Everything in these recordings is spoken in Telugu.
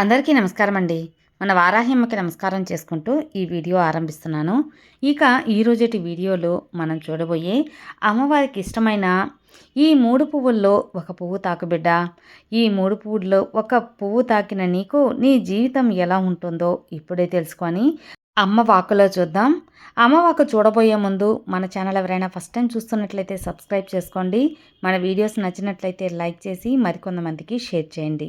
అందరికీ నమస్కారం అండి మన వారాహిమ్మకి నమస్కారం చేసుకుంటూ ఈ వీడియో ఆరంభిస్తున్నాను. ఇక ఈరోజటి వీడియోలో మనం చూడబోయే అమ్మవారికి ఇష్టమైన ఈ మూడు పువ్వుల్లో ఒక పువ్వు తాకుబిడ్డ ఈ మూడు పువ్వుల్లో ఒక పువ్వు తాకిన నీకు నీ జీవితం ఎలా ఉంటుందో ఇప్పుడే తెలుసుకొని అమ్మ వాకులో చూద్దాం. అమ్మ వాకు చూడబోయే ముందు మన ఛానల్ ఎవరైనా ఫస్ట్ టైం చూస్తున్నట్లయితే సబ్స్క్రైబ్ చేసుకోండి. మన వీడియోస్ నచ్చినట్లయితే లైక్ చేసి మరికొంతమందికి షేర్ చేయండి.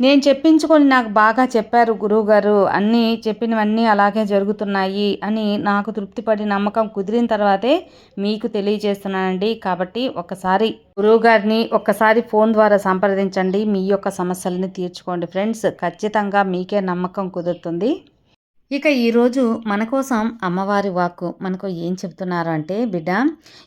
నేను చెప్పించుకొని నాకు బాగా చెప్పారు గురువుగారు. అన్నీ చెప్పినవన్నీ అలాగే జరుగుతున్నాయి అని నాకు తృప్తిపడి నమ్మకం కుదిరిన తర్వాతే మీకు తెలియజేస్తున్నానండి. కాబట్టి ఒకసారి గురువుగారిని ఒక్కసారి ఫోన్ ద్వారా సంప్రదించండి. మీ యొక్క సమస్యలని తీర్చుకోండి. ఫ్రెండ్స్ ఖచ్చితంగా మీకే నమ్మకం కుదురుతుంది. ఇక ఈరోజు మన కోసం అమ్మవారి వాక్కు మనకు ఏం చెప్తున్నారు అంటే బిడ్డ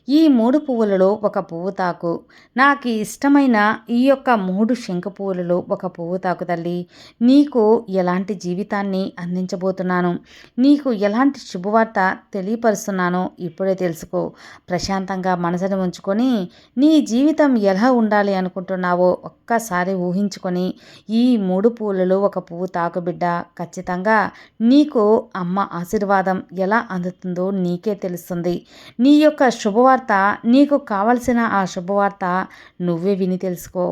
ఈ మూడు పువ్వులలో ఒక పువ్వు తాకు. నాకు ఇష్టమైన ఈ యొక్క మూడు శంఖ పువ్వులలో ఒక పువ్వు తాకు తల్లి. నీకు ఎలాంటి జీవితాన్ని అందించబోతున్నాను? నీకు ఎలాంటి శుభవార్త తెలియపరుస్తున్నానో ఇప్పుడే తెలుసుకో. ప్రశాంతంగా మనసును ఉంచుకొని నీ జీవితం ఎలా ఉండాలి అనుకుంటున్నావో ఒక్కసారి ఊహించుకొని ఈ మూడు పువ్వులలో ఒక పువ్వు తాకు బిడ్డ. ఖచ్చితంగా నీ నీకు అమ్మ ఆశీర్వాదం ఎలా అందుతుందో నీకే తెలుస్తుంది. నీ యొక్క శుభవార్త నీకు కావలసిన ఆ శుభవార్త నువ్వే విని తెలుసుకో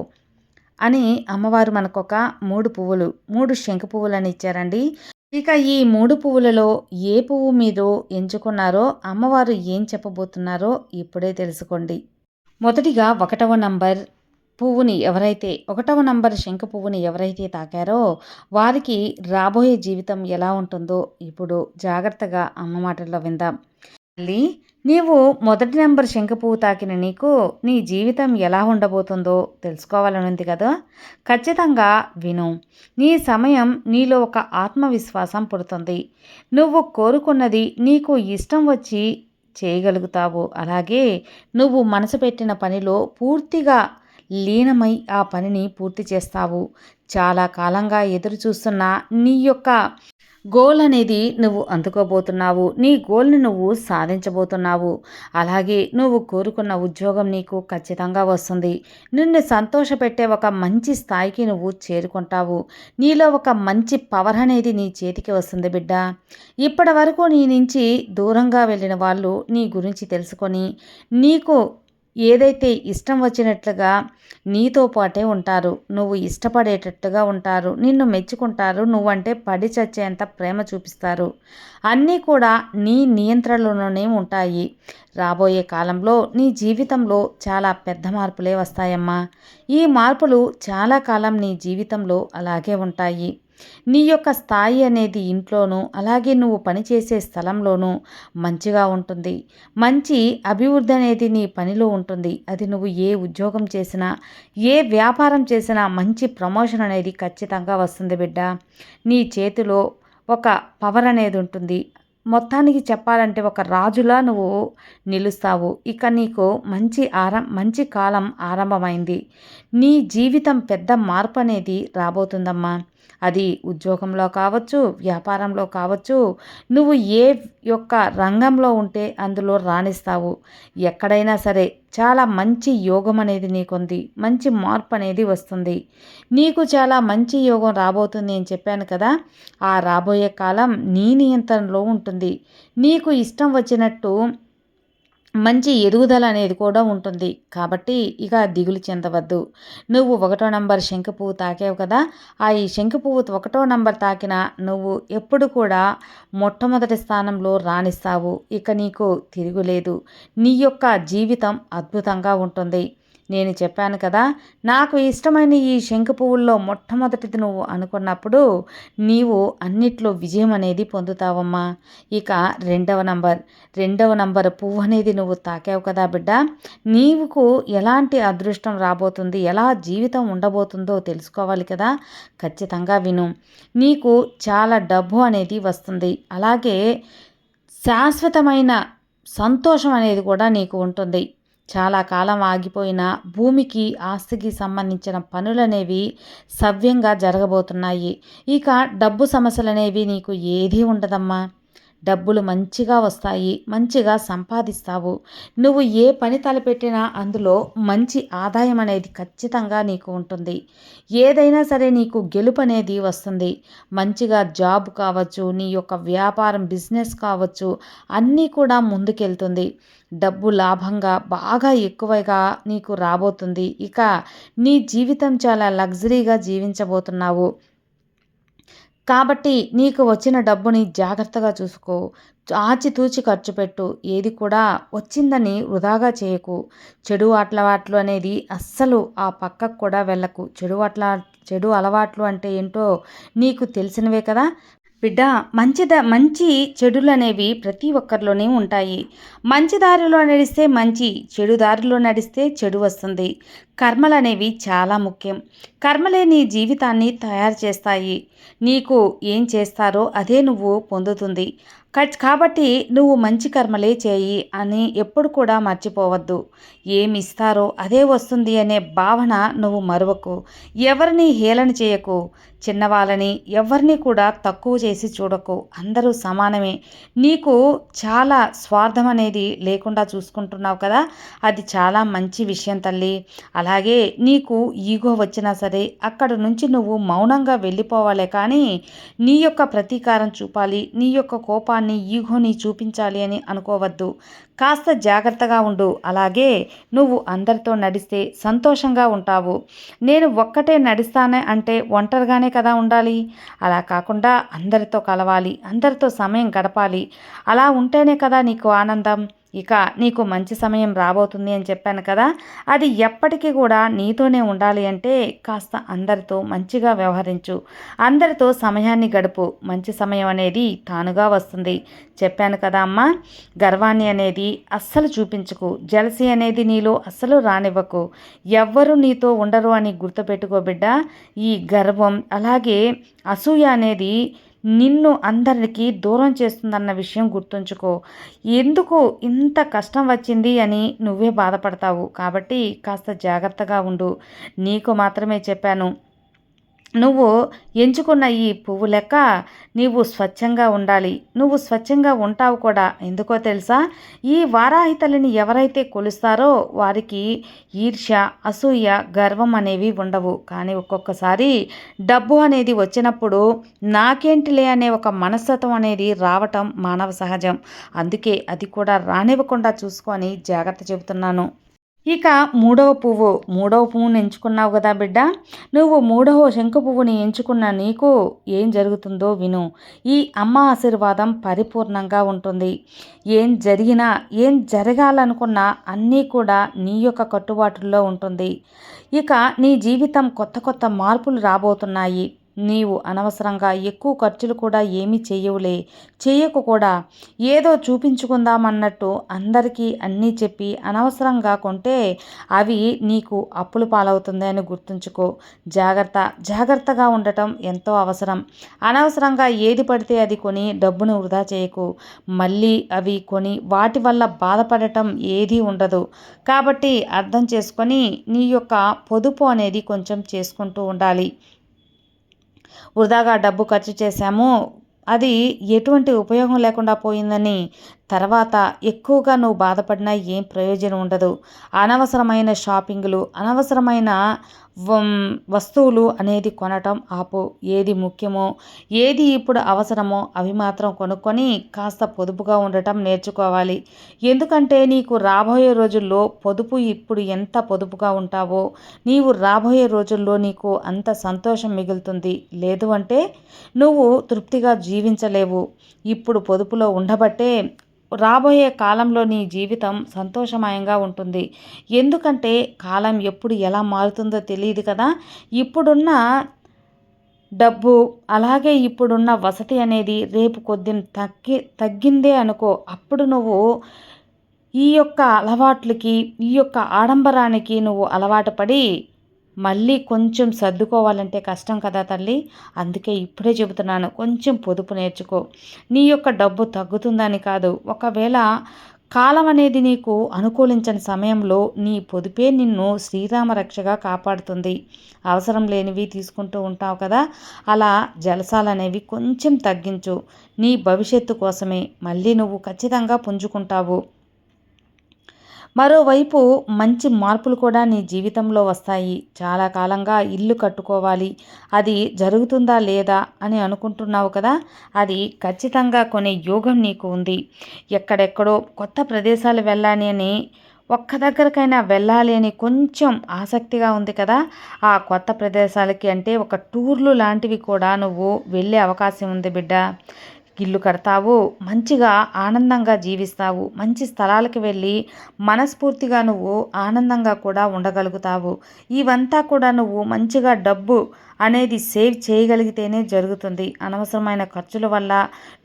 అని అమ్మవారు మనకొక మూడు పువ్వులు మూడు శంఖ పువ్వులని ఇచ్చారండి. ఇక ఈ మూడు పువ్వులలో ఏ పువ్వు మీరు ఎంచుకున్నారో అమ్మవారు ఏం చెప్పబోతున్నారో ఇప్పుడే తెలుసుకోండి. మొదటిగా ఒకటవ నంబర్ పువ్వుని ఎవరైతే ఒకటవ నంబర్ శంఖ పువ్వుని ఎవరైతే తాకారో వారికి రాబోయే జీవితం ఎలా ఉంటుందో ఇప్పుడు జాగ్రత్తగా అమ్మ మాటల్లో విందాం. తల్లి నీవు మొదటి నెంబర్ శంఖ పువ్వు తాకిన నీకు నీ జీవితం ఎలా ఉండబోతుందో తెలుసుకోవాలనుంది కదా? ఖచ్చితంగా విను. నీ సమయం నీలో ఒక ఆత్మవిశ్వాసం పుడుతుంది. నువ్వు కోరుకున్నది నీకు ఇష్టం వచ్చి చేయగలుగుతావు. అలాగే నువ్వు మనసు పెట్టిన పనిలో పూర్తిగా లీనమై ఆ పనిని పూర్తి చేస్తావు. చాలా కాలంగా ఎదురు చూస్తున్న నీ యొక్క గోల్ అనేది నువ్వు అందుకోబోతున్నావు. నీ గోల్ని నువ్వు సాధించబోతున్నావు. అలాగే నువ్వు కోరుకున్న ఉద్యోగం నీకు ఖచ్చితంగా వస్తుంది. నిన్ను సంతోషపెట్టే ఒక మంచి స్థాయికి నువ్వు చేరుకుంటావు. నీలో ఒక మంచి పవర్ అనేది నీ చేతికి వస్తుంది బిడ్డ. ఇప్పటి వరకు నీ నుంచి దూరంగా వెళ్ళిన వాళ్ళు నీ గురించి తెలుసుకొని నీకు ఏదైతే ఇష్టం వచ్చినట్లుగా నీతో పాటే ఉంటారు నువ్వు ఇష్టపడేటట్టుగా ఉంటారు నిన్ను మెచ్చుకుంటారు నువ్వంటే పడి చచ్చేంత ప్రేమ చూపిస్తారు. అన్నీ కూడా నీ నియంత్రణలోనే ఉంటాయి. రాబోయే కాలంలో నీ జీవితంలో చాలా పెద్ద మార్పులే వస్తాయమ్మా. ఈ మార్పులు చాలా కాలం నీ జీవితంలో అలాగే ఉంటాయి. నీ యొక్క స్థాయి అనేది ఇంట్లోనూ అలాగే నువ్వు పనిచేసే స్థలంలోనూ మంచిగా ఉంటుంది. మంచి అభివృద్ధి అనేది నీ పనిలో ఉంటుంది. అది నువ్వు ఏ ఉద్యోగం చేసినా ఏ వ్యాపారం చేసినా మంచి ప్రమోషన్ అనేది ఖచ్చితంగా వస్తుంది బిడ్డ. నీ చేతిలో ఒక పవర్ అనేది ఉంటుంది. మొత్తానికి చెప్పాలంటే ఒక రాజులా నువ్వు నిలుస్తావు. ఇక నీకు మంచి ఆరం మంచి కాలం ఆరంభమైంది. నీ జీవితం పెద్ద మార్పు అనేది రాబోతుందమ్మా. అది ఉద్యోగంలో కావచ్చు వ్యాపారంలో కావచ్చు నువ్వు ఏ యొక్క రంగంలో ఉంటే అందులో రాణిస్తావు. ఎక్కడైనా సరే చాలా మంచి యోగం అనేది నీకుంది మంచి మార్పు అనేది వస్తుంది. నీకు చాలా మంచి యోగం రాబోతుంది అని చెప్పాను కదా ఆ రాబోయే కాలం నీ నియంత్రణలో ఉంటుంది. నీకు ఇష్టం వచ్చినట్టు మంచి ఎదుగుదల అనేది కూడా ఉంటుంది. కాబట్టి ఇక దిగులు చెందవద్దు. నువ్వు ఒకటో నంబర్ శంఖ పువ్వు తాకావు కదా ఆ ఈ శంఖ పువ్వు ఒకటో నంబర్ తాకిన నువ్వు ఎప్పుడు కూడా మొట్టమొదటి స్థానంలో రాణిస్తావు. ఇక నీకు తిరుగులేదు. నీ యొక్క జీవితం అద్భుతంగా ఉంటుంది. నేను చెప్పాను కదా నాకు ఇష్టమైన ఈ శంఖ పువ్వుల్లో మొట్టమొదటిది నువ్వు అనుకున్నప్పుడు నీవు అన్నిట్లో విజయం అనేది పొందుతావమ్మా. ఇక రెండవ నంబర్ రెండవ నంబర్ పువ్వు అనేది నువ్వు తాకావు కదా బిడ్డ. నీవుకు ఎలాంటి అదృష్టం రాబోతుంది ఎలా జీవితం ఉండబోతుందో తెలుసుకోవాలి కదా. ఖచ్చితంగా విను నీకు చాలా డబ్బు అనేది వస్తుంది. అలాగే శాశ్వతమైన సంతోషం అనేది కూడా నీకు ఉంటుంది. చాలా కాలం ఆగిపోయిన భూమికి ఆస్తికి సంబంధించిన పనులనేవి సవ్యంగా జరగబోతున్నాయి. ఇక డబ్బు సమస్యలనేవి నీకు ఏదీ ఉండదమ్మా. డబ్బులు మంచిగా వస్తాయి మంచిగా సంపాదిస్తావు. నువ్వు ఏ పని తలపెట్టినా అందులో మంచి ఆదాయం అనేది ఖచ్చితంగా నీకు ఉంటుంది. ఏదైనా సరే నీకు గెలుపు అనేది వస్తుంది. మంచిగా జాబ్ కావచ్చు నీ యొక్క వ్యాపారం బిజినెస్ కావచ్చు అన్నీ కూడా ముందుకెళ్తుంది. డబ్బు లాభంగా బాగా ఎక్కువగా నీకు రాబోతుంది. ఇక నీ జీవితం చాలా లగ్జరీగా జీవించబోతున్నావు. కాబట్టి నీకు వచ్చిన డబ్బుని జాగ్రత్తగా చూసుకో. ఆచితూచి ఖర్చు పెట్టు. ఏది కూడా వచ్చిందని వృధాగా చేయకు. చెడు అట్లవాట్లు అనేది అస్సలు ఆ పక్కకు కూడా వెళ్ళకు. చెడు అట్లా చెడు అలవాట్లు అంటే ఏంటో నీకు తెలిసినవే కదా. బిడ్డ మంచి మంచి చెడులు అనేవి ప్రతి ఒక్కరిలోనే ఉంటాయి. మంచి దారిలో నడిస్తే మంచి చెడు దారిలో నడిస్తే చెడు వస్తుంది. కర్మలు అనేవి చాలా ముఖ్యం. కర్మలే నీ జీవితాన్ని తయారు చేస్తాయి. నీకు ఏం చేస్తారో అదే నువ్వు పొందుతుంది. కాబట్టి నువ్వు మంచి కర్మలే చేయి అని ఎప్పుడు కూడా మర్చిపోవద్దు. ఏమి ఇస్తారో అదే వస్తుంది అనే భావన నువ్వు మరువకు. ఎవరిని హేళన చేయకు. చిన్నవాళ్ళని ఎవరిని కూడా తక్కువ చేసి చూడకు. అందరూ సమానమే. నీకు చాలా స్వార్థం అనేది లేకుండా చూసుకుంటున్నావు కదా? అది చాలా మంచి విషయం తల్లి. అలాగే నీకు ఈగో వచ్చినా సరే అక్కడ నుంచి నువ్వు మౌనంగా వెళ్ళిపోవాలి కానీ నీ యొక్క ప్రతీకారం చూపాలి. నీ యొక్క కోపాన్ని ఈగోని చూపించాలి అని అనుకోవద్దు. కాస్త జాగ్రత్తగా ఉండు. అలాగే నువ్వు అందరితో నడిస్తే సంతోషంగా ఉంటావు. నేను ఒక్కటే నడుస్తానే అంటే ఒంటరిగానే కదా ఉండాలి? అలా కాకుండా అందరితో కలవాలి. అందరితో సమయం గడపాలి. అలా ఉంటేనే కదా నీకు ఆనందం? ఇక నీకు మంచి సమయం రాబోతుంది అని చెప్పాను కదా అది ఎప్పటికీ కూడా నీతోనే ఉండాలి అంటే కాస్త అందరితో మంచిగా వ్యవహరించు. అందరితో సమయాన్ని గడుపు. మంచి సమయం అనేది తానుగా వస్తుంది. చెప్పాను కదా అమ్మ గర్వాన్ని అనేది అస్సలు చూపించుకు. జలసి అనేది నీలో అస్సలు రానివ్వకు. ఎవ్వరు నీతో ఉండరు అని గుర్తుపెట్టుకో బిడ్డ. ఈ గర్వం అలాగే అసూయ అనేది నిన్ను అందరికి దూరం చేస్తుందన్న విషయం గుర్తుంచుకో. ఎందుకు ఇంత కష్టం వచ్చింది అని నువ్వే బాధపడతావు. కాబట్టి కాస్త జాగ్రత్తగా ఉండు. నీకు మాత్రమే చెప్పాను. నువ్వు ఎంచుకున్న ఈ పువ్వు లెక్క నీవు స్వచ్ఛంగా ఉండాలి. నువ్వు స్వచ్ఛంగా ఉంటావు కూడా. ఎందుకో తెలుసా? ఈ వారాహి ఎవరైతే కొలుస్తారో వారికి ఈర్ష్య అసూయ గర్వం అనేవి ఉండవు. కానీ ఒక్కొక్కసారి డబ్బు అనేది వచ్చినప్పుడు నాకేంటిలే అనే ఒక మనస్తత్వం అనేది రావటం మానవ సహజం. అందుకే అది కూడా రానివ్వకుండా చూసుకొని జాగ్రత్త చెబుతున్నాను. ఇక మూడవ పువ్వు మూడవ పువ్వుని ఎంచుకున్నావు కదా బిడ్డ. నువ్వు మూడవ శంకు పువ్వుని ఎంచుకున్న నీకు ఏం జరుగుతుందో విను. ఈ అమ్మ ఆశీర్వాదం పరిపూర్ణంగా ఉంటుంది. ఏం జరిగినా ఏం జరగాలనుకున్నా అన్నీ కూడా నీ యొక్క కట్టుబాటుల్లో ఉంటుంది. ఇక నీ జీవితం కొత్త కొత్త మార్పులు రాబోతున్నాయి. నీవు అనవసరంగా ఎక్కువ ఖర్చులు కూడా ఏమీ చేయవులే చేయకు కూడా. ఏదో చూపించుకుందామన్నట్టు అందరికీ అన్నీ చెప్పి అనవసరంగా కొంటే అవి నీకు అప్పులు పాలవుతుంది అని గుర్తుంచుకో. జాగ్రత్త. జాగ్రత్తగా ఉండటం ఎంతో అవసరం. అనవసరంగా ఏది పడితే అది కొని డబ్బును వృధా చేయకు. మళ్ళీ అవి కొని వాటి వల్ల బాధపడటం ఏదీ ఉండదు. కాబట్టి అర్థం చేసుకొని నీ యొక్క పొదుపు అనేది కొంచెం చేసుకుంటూ ఉండాలి. వృధాగా డబ్బు ఖర్చు చేశాము. అది ఎటువంటి ఉపయోగం లేకుండా పోయిందని తర్వాత ఎక్కువగా నువ్వు బాధపడినా ఏం ప్రయోజనం ఉండదు. అనవసరమైన షాపింగ్లు అనవసరమైన వస్తువులు అనేది కొనటం ఆపు. ఏది ముఖ్యమో ఏది ఇప్పుడు అవసరమో అవి మాత్రం కొనుక్కొని కాస్త పొదుపుగా ఉండటం నేర్చుకోవాలి. ఎందుకంటే నీకు రాబోయే రోజుల్లో పొదుపు ఇప్పుడు ఎంత పొదుపుగా ఉంటావో నీవు రాబోయే రోజుల్లో నీకు అంత సంతోషం మిగులుతుంది. లేదు అంటే నువ్వు తృప్తిగా జీవించలేవు. ఇప్పుడు పొదుపులో ఉండబట్టే రాబోయే కాలంలో నీ జీవితం సంతోషమయంగా ఉంటుంది. ఎందుకంటే కాలం ఎప్పుడు ఎలా మారుతుందో తెలియదు కదా. ఇప్పుడున్న డబ్బు అలాగే ఇప్పుడున్న వసతి అనేది రేపు కొద్ది తగ్గి తగ్గిందే అనుకో. అప్పుడు నువ్వు ఈ యొక్క అలవాట్లకి ఈ యొక్క ఆడంబరానికి నువ్వు అలవాటు పడి మళ్ళీ కొంచెం సర్దుకోవాలంటే కష్టం కదా తల్లి? అందుకే ఇప్పుడే చెబుతున్నాను కొంచెం పొదుపు నేర్చుకో. నీ యొక్క డబ్బు తగ్గుతుందని కాదు. ఒకవేళ కాలం అనేది నీకు అనుకూలించని సమయంలో నీ పొదుపే నిన్ను శ్రీరామ రక్షగా కాపాడుతుంది. అవసరం లేనివి తీసుకుంటూ ఉంటావు కదా? అలా జలసాలు అనేవి కొంచెం తగ్గించు. నీ భవిష్యత్తు కోసమే. మళ్ళీ నువ్వు ఖచ్చితంగా పుంజుకుంటావు. మరోవైపు మంచి మార్పులు కూడా నీ జీవితంలో వస్తాయి. చాలా కాలంగా ఇల్లు కట్టుకోవాలి. అది జరుగుతుందా లేదా అని అనుకుంటున్నావు కదా? అది ఖచ్చితంగా కొనే యోగం నీకు ఉంది. ఎక్కడెక్కడో కొత్త ప్రదేశాలు వెళ్ళాలి అని ఒక్క దగ్గరకైనా వెళ్ళాలి అని కొంచెం ఆసక్తిగా ఉంది కదా? ఆ కొత్త ప్రదేశాలకి అంటే ఒక టూర్లు లాంటివి కూడా నువ్వు వెళ్ళే అవకాశం ఉంది బిడ్డ. ఇల్లు కడతావు మంచిగా ఆనందంగా జీవిస్తావు మంచి స్థలాలకు వెళ్ళి మనస్ఫూర్తిగా నువ్వు ఆనందంగా కూడా ఉండగలుగుతావు. ఇవంతా కూడా నువ్వు మంచిగా డబ్బు అనేది సేవ్ చేయగలిగితేనే జరుగుతుంది. అనవసరమైన ఖర్చుల వల్ల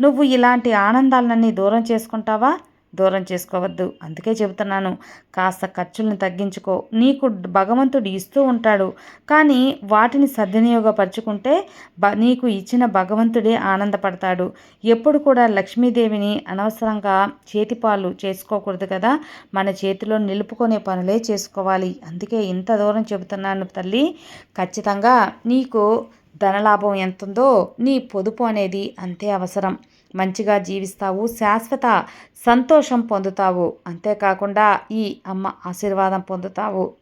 నువ్వు ఇలాంటి ఆనందాలన్నీ దూరం చేసుకుంటావా? దూరం చేసుకోవద్దు. అందుకే చెబుతున్నాను కాస్త ఖర్చులను తగ్గించుకో. నీకు భగవంతుడు ఇస్తూ ఉంటాడు. కానీ వాటిని సద్వినియోగపరుచుకుంటే బ నీకు ఇచ్చిన భగవంతుడే ఆనందపడతాడు. ఎప్పుడు కూడా లక్ష్మీదేవిని అనవసరంగా చేతిపాలు చేసుకోకూడదు కదా. మన చేతిలో నిలుపుకునే పనులే చేసుకోవాలి. అందుకే ఇంత దూరం చెబుతున్నాను తల్లి. ఖచ్చితంగా నీకు ధనలాభం ఎంతుందో నీ పొదుపు అనేది అంతే అవసరం. మంచిగా జీవిస్తావు శాశ్వత సంతోషం పొందుతావు. అంతేకాకుండా ఈ అమ్మ ఆశీర్వాదం పొందుతావు.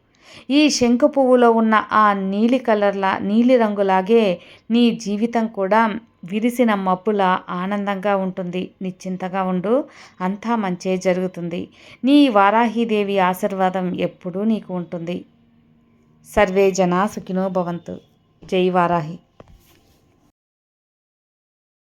ఈ శంకు పువ్వులో ఉన్న ఆ నీలి కలర్లా నీలి రంగులాగే నీ జీవితం కూడా విరిసిన మబ్బుల ఆనందంగా ఉంటుంది. నిశ్చింతగా ఉండు. అంతా మంచే జరుగుతుంది. నీ వారాహిదేవి ఆశీర్వాదం ఎప్పుడూ నీకు ఉంటుంది. సర్వే జనా సుఖినో భవంతు. జై వారాహి.